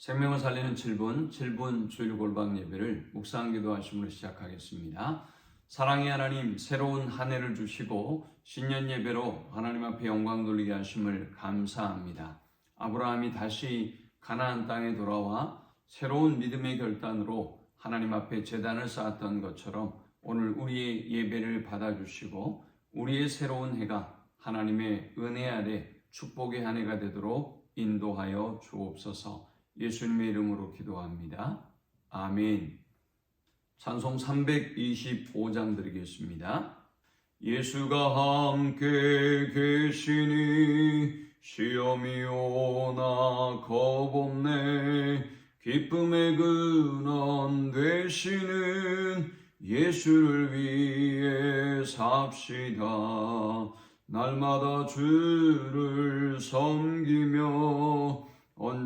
생명을 살리는 7분, 7분 주일 골방 예배를 묵상 기도하심으로 시작하겠습니다. 사랑의 하나님, 새로운 한 해를 주시고 신년 예배로 하나님 앞에 영광 돌리게 하심을 감사합니다. 아브라함이 다시 가나안 땅에 돌아와 새로운 믿음의 결단으로 하나님 앞에 재단을 쌓았던 것처럼 오늘 우리의 예배를 받아주시고 우리의 새로운 해가 하나님의 은혜 아래 축복의 한 해가 되도록 인도하여 주옵소서 예수님의 이름으로 기도합니다. 아멘. 찬송 325장 드리겠습니다. 예수가 함께 계시니 시험이 오나 겁없네 기쁨의 근원 되시는 예수를 위해 삽시다 날마다 주를 섬기며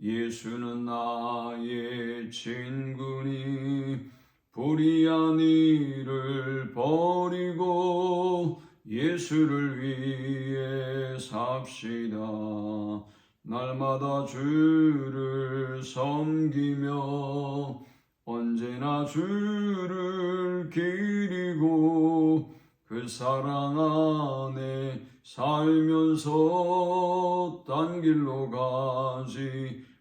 예수는 나의 친구니 불의한 일을 버리고 예수를 위해 삽시다. 날마다 주를 섬기며 언제나 주를 기리고 그 사랑 안에 살면서 딴 길로 가지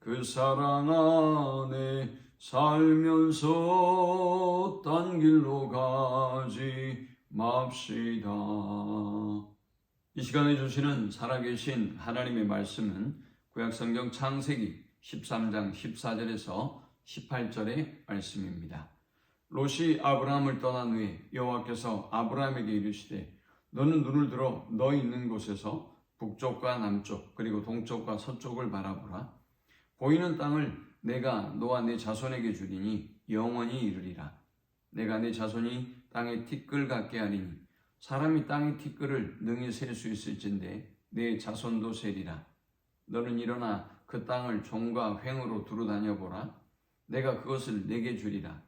그 사랑 안에 살면서 딴 길로 가지 맙시다. 이 시간에 주시는 살아계신 하나님의 말씀은 구약성경 창세기 13장 14절에서 18절의 말씀입니다. 롯이 아브라함을 떠난 후에 여호와께서 아브라함에게 이르시되 너는 눈을 들어 너 있는 곳에서 북쪽과 남쪽 그리고 동쪽과 서쪽을 바라보라 보이는 땅을 내가 너와 내 자손에게 주리니 영원히 이르리라 내가 내 자손이 땅의 티끌 같게 하리니 사람이 땅의 티끌을 능히 셀 수 있을진데 내 자손도 세리라 너는 일어나 그 땅을 종과 횡으로 두루 다녀보라 내가 그것을 내게 주리라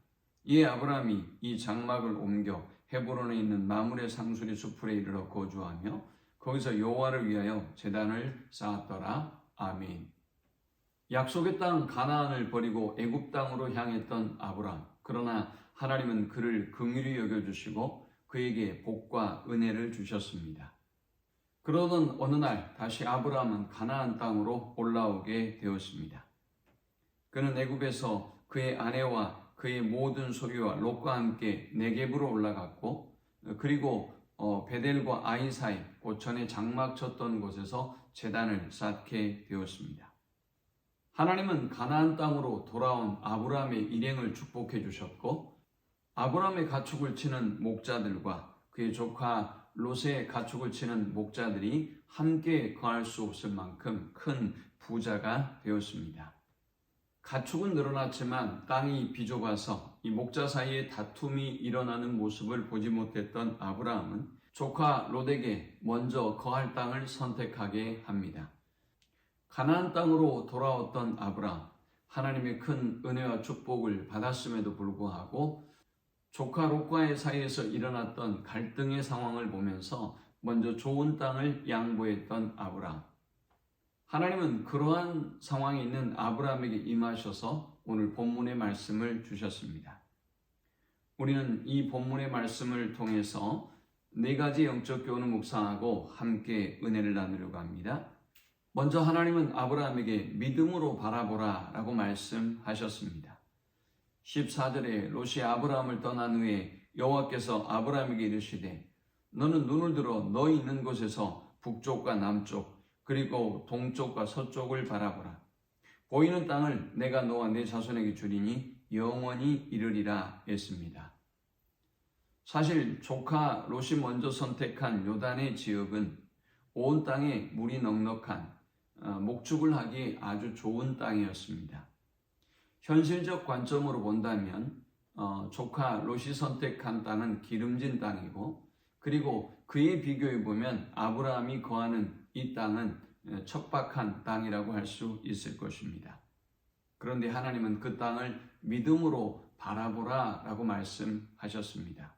이에 아브라함이 이 장막을 옮겨 헤브론에 있는 마물의 상수리 수풀에 이르러 거주하며 거기서 여호와를 위하여 제단을 쌓았더라. 아멘. 약속의 땅 가나안을 버리고 애굽 땅으로 향했던 아브라함. 그러나 하나님은 그를 긍휼히 여겨 주시고 그에게 복과 은혜를 주셨습니다. 그러던 어느 날 다시 아브라함은 가나안 땅으로 올라오게 되었습니다. 그는 애굽에서 그의 아내와 그의 모든 소유와 롯과 함께 네겝으로 올라갔고 그리고 어, 베델과 아이 사이 고천에 장막 쳤던 곳에서 재단을 쌓게 되었습니다. 하나님은 가나안 땅으로 돌아온 아브라함의 일행을 축복해 주셨고 아브라함의 가축을 치는 목자들과 그의 조카 롯의 가축을 치는 목자들이 함께 거할 수 없을 만큼 큰 부자가 되었습니다. 가축은 늘어났지만 땅이 비좁아서 이 목자 사이에 다툼이 일어나는 모습을 보지 못했던 아브라함은 조카 롯에게 먼저 거할 땅을 선택하게 합니다. 가나안 땅으로 돌아왔던 아브라함, 하나님의 큰 은혜와 축복을 받았음에도 불구하고 조카 롯과의 사이에서 일어났던 갈등의 상황을 보면서 먼저 좋은 땅을 양보했던 아브라함. 하나님은 그러한 상황에 있는 아브라함에게 임하셔서 오늘 본문의 말씀을 주셨습니다. 우리는 이 본문의 말씀을 통해서 네 가지 영적 교훈을 묵상하고 함께 은혜를 나누려고 합니다. 먼저 하나님은 아브라함에게 믿음으로 바라보라 라고 말씀하셨습니다. 14절에 롯이 아브라함을 떠난 후에 여호와께서 아브라함에게 이르시되 너는 눈을 들어 너 있는 곳에서 북쪽과 남쪽 그리고 동쪽과 서쪽을 바라보라. 보이는 땅을 내가 너와 내 자손에게 주리니 영원히 이르리라 했습니다. 사실 조카 롯이 먼저 선택한 요단의 지역은 온 땅에 물이 넉넉한 어, 목축을 하기 아주 좋은 땅이었습니다. 현실적 관점으로 본다면 어, 조카 롯이 선택한 땅은 기름진 땅이고 그리고 그에 비교해 보면 아브라함이 거하는 이 땅은 어, 척박한 땅이라고 할 수 있을 것입니다. 그런데 하나님은 그 땅을 믿음으로 바라보라 라고 말씀하셨습니다.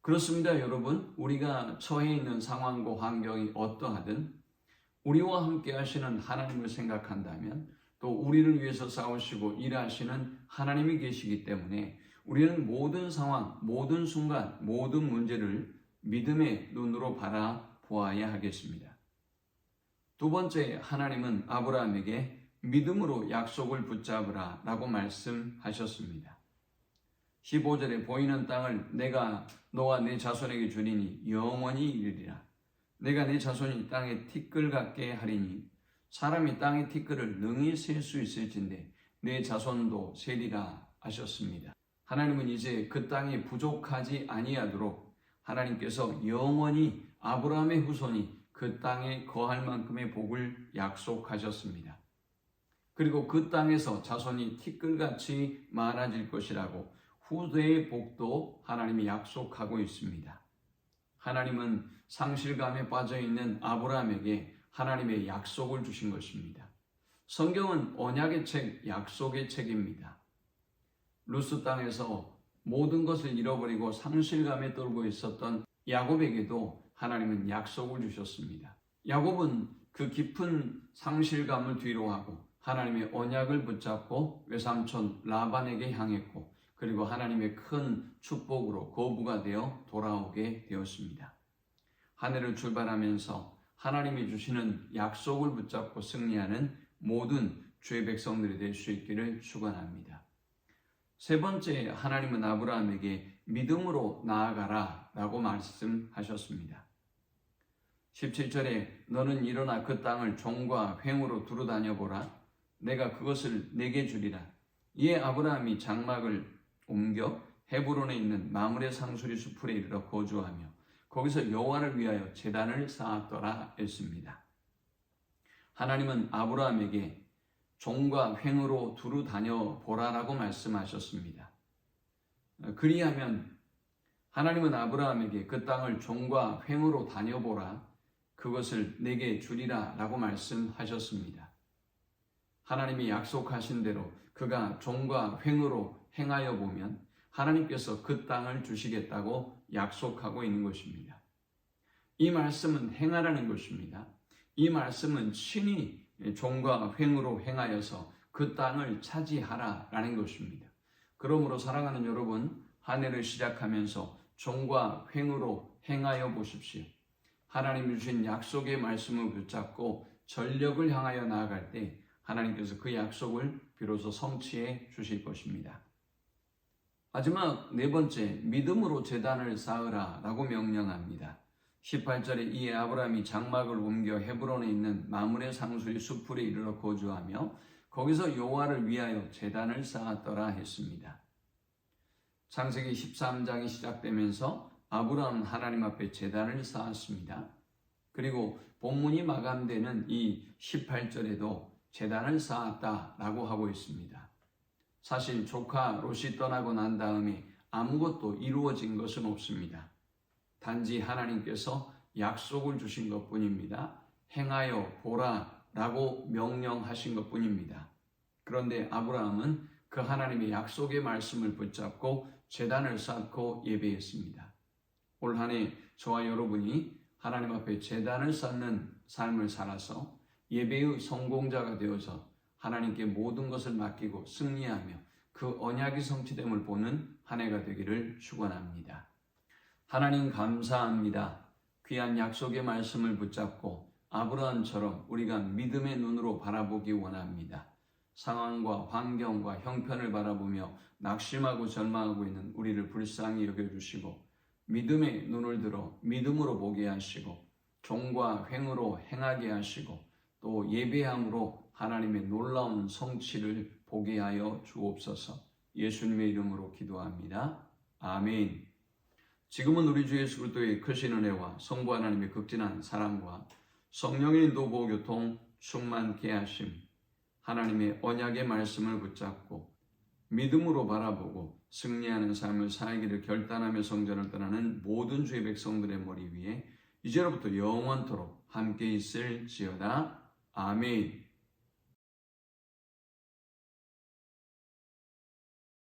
그렇습니다, 여러분. 우리가 처해 있는 상황과 환경이 어떠하든 우리와 함께 하시는 하나님을 생각한다면 또 우리를 위해서 싸우시고 일하시는 하나님이 계시기 때문에 우리는 모든 상황, 모든 순간, 모든 문제를 믿음의 눈으로 바라보아야 하겠습니다. 두 번째, 하나님은 아브라함에게 믿음으로 약속을 붙잡으라 라고 말씀하셨습니다. 15절에 보이는 땅을 내가 너와 내 자손에게 주리니 영원히 이르리라. 내가 내 자손이 땅에 티끌 같게 하리니 사람이 땅의 티끌을 능히 셀 수 있을진데 내 자손도 세리라 하셨습니다. 하나님은 이제 그 땅이 부족하지 아니하도록 하나님께서 영원히 아브라함의 후손이 그 땅에 거할 만큼의 복을 약속하셨습니다. 그리고 그 땅에서 자손이 티끌같이 많아질 것이라고 후대의 복도 하나님이 약속하고 있습니다. 하나님은 상실감에 빠져 있는 아브라함에게 하나님의 약속을 주신 것입니다. 성경은 언약의 책, 약속의 책입니다. 루스 땅에서 모든 것을 잃어버리고 상실감에 떨고 있었던 야곱에게도 하나님은 약속을 주셨습니다. 야곱은 그 깊은 상실감을 뒤로하고 하나님의 언약을 붙잡고 외삼촌 라반에게 향했고 그리고 하나님의 큰 축복으로 거부가 되어 돌아오게 되었습니다. 한 해를 출발하면서 하나님이 주시는 약속을 붙잡고 승리하는 모든 주의 백성들이 될 수 있기를 축원합니다. 세 번째 하나님은 아브라함에게 믿음으로 나아가라 라고 말씀하셨습니다. 17절에 너는 일어나 그 땅을 종과 횡으로 두루 다녀보라 내가 그것을 내게 주리라 이에 아브라함이 장막을 옮겨 헤브론에 있는 마물의 상수리 수풀에 이르러 거주하며 거기서 여호와를 위하여 제단을 쌓았더라 했습니다. 하나님은 아브라함에게 종과 횡으로 두루 다녀 보라라고 말씀하셨습니다. 그리하면 하나님은 아브라함에게 그 땅을 종과 횡으로 다녀보라 그것을 내게 주리라 라고 말씀하셨습니다. 하나님이 약속하신 대로 그가 종과 횡으로 행하여 보면 하나님께서 그 땅을 주시겠다고 약속하고 있는 것입니다. 이 말씀은 행하라는 것입니다. 이 말씀은 신이 종과 횡으로 행하여서 그 땅을 차지하라라는 것입니다. 그러므로 사랑하는 여러분, 한 해를 시작하면서 종과 횡으로 행하여 보십시오. 하나님 주신 약속의 말씀을 붙잡고 전력을 향하여 나아갈 때 하나님께서 그 약속을 비로소 성취해 주실 것입니다. 마지막 네 번째, 믿음으로 재단을 쌓으라 라고 명령합니다. 18절에 이에 아브라함이 장막을 옮겨 헤브론에 있는 마물의 상수리 수풀에 이르러 거주하며 거기서 여호와를 위하여 재단을 쌓았더라 했습니다. 창세기 13장이 시작되면서 아브라함은 하나님 앞에 재단을 쌓았습니다. 그리고 본문이 마감되는 이 18절에도 재단을 쌓았다라고 하고 있습니다. 사실 조카 롯이 떠나고 난 다음에 아무것도 이루어진 것은 없습니다. 단지 하나님께서 약속을 주신 것 뿐입니다. 행하여 보라 라고 명령하신 것 뿐입니다. 그런데 아브라함은 그 하나님의 약속의 말씀을 붙잡고 재단을 쌓고 예배했습니다. 올 한 해 저와 여러분이 하나님 앞에 재단을 쌓는 삶을 살아서 예배의 성공자가 되어서 하나님께 모든 것을 맡기고 승리하며 그 언약이 성취됨을 보는 한 해가 되기를 축원합니다. 하나님 감사합니다. 귀한 약속의 말씀을 붙잡고 아브라함처럼 우리가 믿음의 눈으로 바라보기 원합니다. 상황과 환경과 형편을 바라보며 낙심하고 절망하고 있는 우리를 불쌍히 여겨주시고 믿음의 눈을 들어 믿음으로 보게 하시고 종과 횡으로 행하게 하시고 또 예배함으로 하나님의 놀라운 성취를 보게 하여 주옵소서 예수님의 이름으로 기도합니다. 아멘. 지금은 우리 주 예수 그리스도의 크신 은혜와 성부 하나님의 극진한 사랑과 성령의 인도보 교통 충만케 하심 하나님의 언약의 말씀을 붙잡고 믿음으로 바라보고 승리하는 삶을 살기를 결단하며 성전을 떠나는 모든 주의 백성들의 머리 위에 이제로부터 영원토록 함께 있을지어다. 아멘.